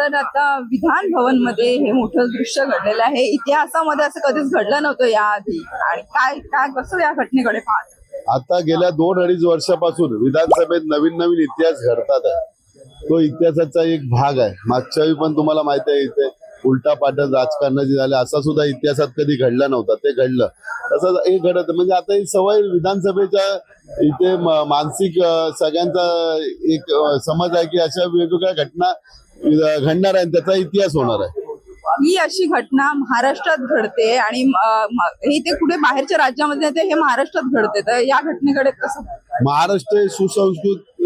तर आता विधान भवनमध्ये हे मोठं दृश्य घडलेलं आहे. इतिहासामध्ये असं कधीच घडलं नव्हतं याआधी. आणि काय काय कसं या घटनेकडे पाहत? आता गेल्या दोन अडीच वर्षापासून विधानसभेत नवीन नवीन इतिहास घडतात. आहे तो इतिहासाचा एक भाग आहे. मागच्या वेळी पण तुम्हाला माहिती आहे इथे उलटा पाटण राजकारणाची झाले असा सुद्धा इतिहासात कधी घडला नव्हता. ते घडलं. तसंच हे घडत म्हणजे आता ही सवय विधानसभेच्या इथे मानसिक सगळ्यांचा एक समज आहे की अशा वेगवेगळ्या घटना घडणार आहे त्याचा इतिहास होणार आहे. ही अशी घटना महाराष्ट्रात घडते आणि हे ते कुठे बाहेरच्या राज्यामध्ये नाही, ते हे महाराष्ट्रात घडते. तर या घटनेकडे कसं महाराष्ट्र हे सुसंस्कृत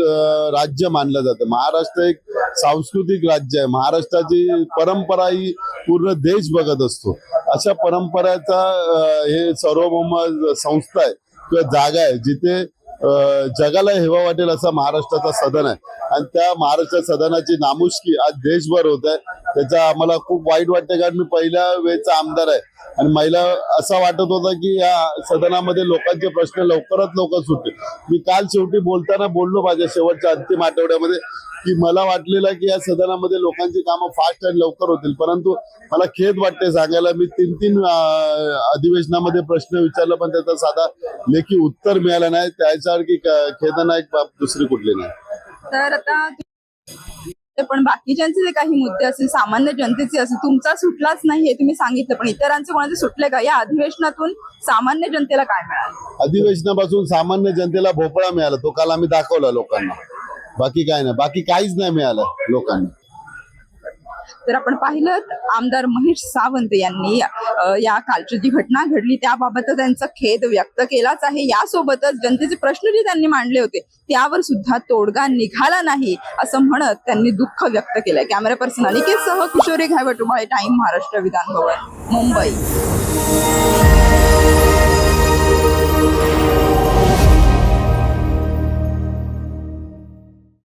राज्य मानलं जातं. महाराष्ट्र एक सांस्कृतिक राज्य आहे. महाराष्ट्राची परंपरा ही पूर्ण देश बघत असतो. अशा परंपरेचा हे सार्वभौम संस्था आहे किंवा जागा आहे जिथे जगाला हेवा वाटेल असा महाराष्ट्राचा सदन आहे. आणि त्या महाराष्ट्र सदनाची नामुष्की आज देशभर होत आहे. त्याचा आम्हाला खूप वाईट वाटतं कारण मी पहिल्या वेळचा आमदार आहे. आणि महिला असं वाटत होतं की या सदनामध्ये लोकांचे प्रश्न लवकरात लवकर सुटतील. मी काल शेवटी बोलताना बोललो माझ्या शेवटच्या अंतिम आठवड्यामध्ये की मला वाटलेलं की या सदनामध्ये लोकांची कामं फास्ट आणि लवकर होतील. परंतु मला खेद वाटते सांगायला. मी तीन तीन अधिवेशनामध्ये प्रश्न विचारला पण त्याचा साधा लेखी उत्तर मिळालं नाही. त्याच्यासारखी क- खेदनायक बाब दुसरी कुठली नाही. तर आता पण बाकीच्यांचे जे काही मुद्दे असतील सामान्य जनतेचे असतील तुमचा सुटलाच नाही हे तुम्ही सांगितलं. पण इतरांचे कोणाचे सुटले का? या अधिवेशनातून सामान्य जनतेला काय मिळालं? अधिवेशनापासून सामान्य जनतेला भोपळा मिळाला. तो काल आम्ही दाखवला लोकांना. बाकी काय नाही. बाकी काहीच नाही मिळालं लोकांना. तर आपण पाहिलं आमदार महेश सावंत यांनी या कालची जी घटना घडली त्याबाबत त्यांचा खेद व्यक्त केलाच आहे. यासोबतच जनतेचे प्रश्न जे त्यांनी मांडले होते त्यावर सुद्धा तोडगा निघाला नाही असं म्हणत त्यांनी दुःख व्यक्त केलंय. कॅमेरा पर्सन अनिकेत सह किशोरी घायवटुबाळे टाइम महाराष्ट्र विधान भवन मुंबई.